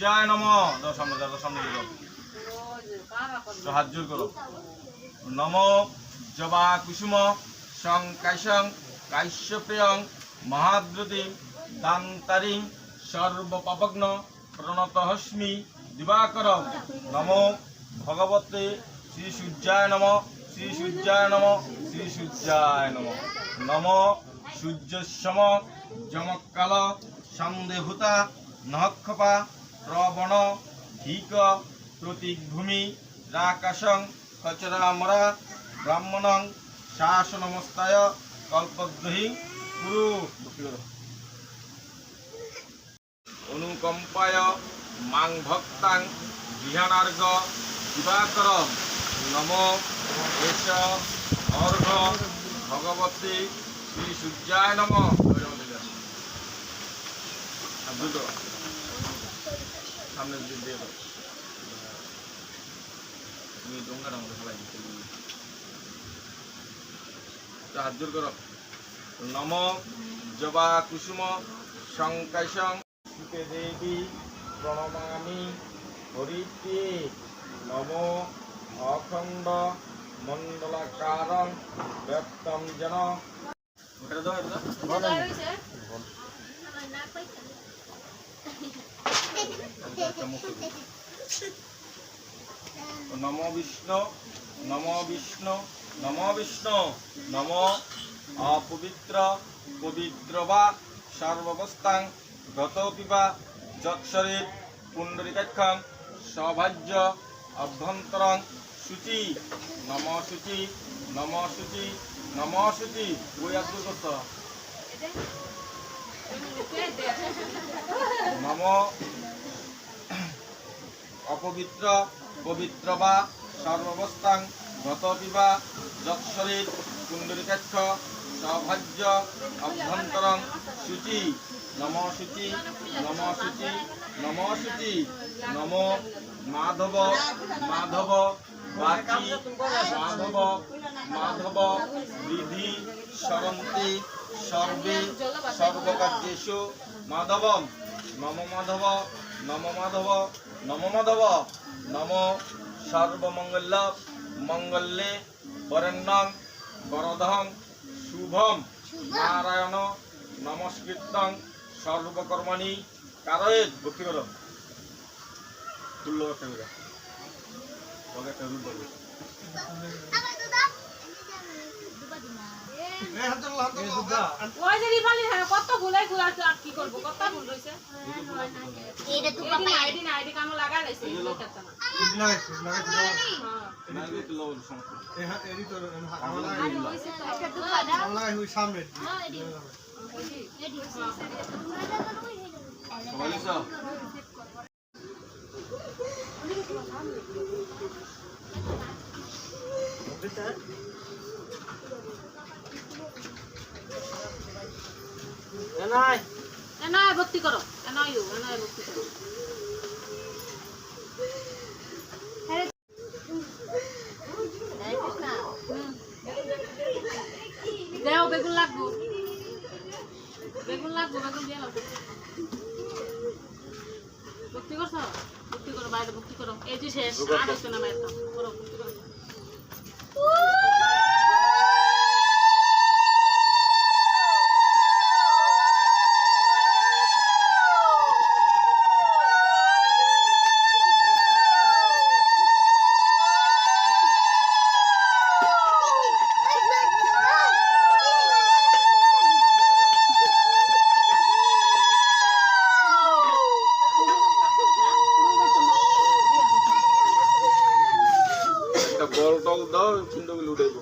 জয় নম। হাত জোর করো। নম জবা কুসুম সং কাশ্যপ্রিয়ং মহাদ্রুতি দান্তারিং সর্বপাপগ্ন প্রণতহস্মি দিবাকর নম ভগবতে শ্রী সূর্যায় নম শ্রী সূর্যায় নম শ্রী সূর্যায় নম নম সূর্যসম যমকাল সন্দেহুতা নহক্ষপা প্রবণ ধীক প্রতিভূমি রাকাশং কচরামরা ব্রাহ্মণং, শাসনমস্তায়, কল্পদ্রহি, কুরু। অনুকম্পায় মাং ভক্তাং বিহানার্গ দিবাকর নম এস অর্ঘ, ভগবতী শ্রী সূর্যায় নম। দুটো সামনে দিয়ে দিয়ে দাও তুমি ডোঙ্গাটা আমাকে ফেলাই দিতে হাত জোর করো। নম জবা কুসুম সুতে দেবী প্রণমামি হরিতে। নম অখণ্ড মণ্ডলাকারং ব্যক্তম যেন। এটা দাও এটা নম বিষ্ণু নম বিষ্ণু নম বিষ্ণু নম অপবিত্র পবিত্র বা সর্ববস্থাং গত পিবা যৎসরিত পুণ্ডরিকাক্ষং সৌভাজ্য অভ্যন্তরং শুচি নম শুচি নম শুচি নম শুচি বই আদু নম অপবিত্র, পবিত্র বা সর্ববস্থাং গত পিবা যৎসরিত কুণ্ডলিকাক্ষ, সৌভাজ্য, অভ্যন্তরং শুচি নম শুচি নম শুচি নম শুচি নম মাধব মাধব, বাচি, মাধব মাধব, বিধি সরন্তি সর্বে, সর্বকার্যেষু, মাধবম, নম মাধব নম মাধব নম মাধব, নম সর্বমঙ্গল মঙ্গলে বরেণ্যং বরদং শুভম, নারায়ণ নমস্কৃতং সর্বকর্মণি কারয়েত ভক্তি করো তুল্য একটা ওকে ওই যে রিফালি হ্যাঁ কত ভুলাই ভুল আছে আর কি করব? কত ভুল রয়েছে? এটা তো আইডি না আইডি কামো লাগা লাইছে না হ্যাঁ সমস্যা একটা সামনে সবাই লিখছ এনাই ভক্তি করো। এনাইও এনাই ভক্তি করো। দেও বেগুন লাগবো। বেগুন লাগবো বেগুন দিয়ে লাগবো ভক্তি করছ? ভক্তি করো বাইরে ভক্তি করো। এই যে শেষ আর হচ্ছে না মায়ের করো ভক্তি করো। দাও চিন্তা করে উঠাইবো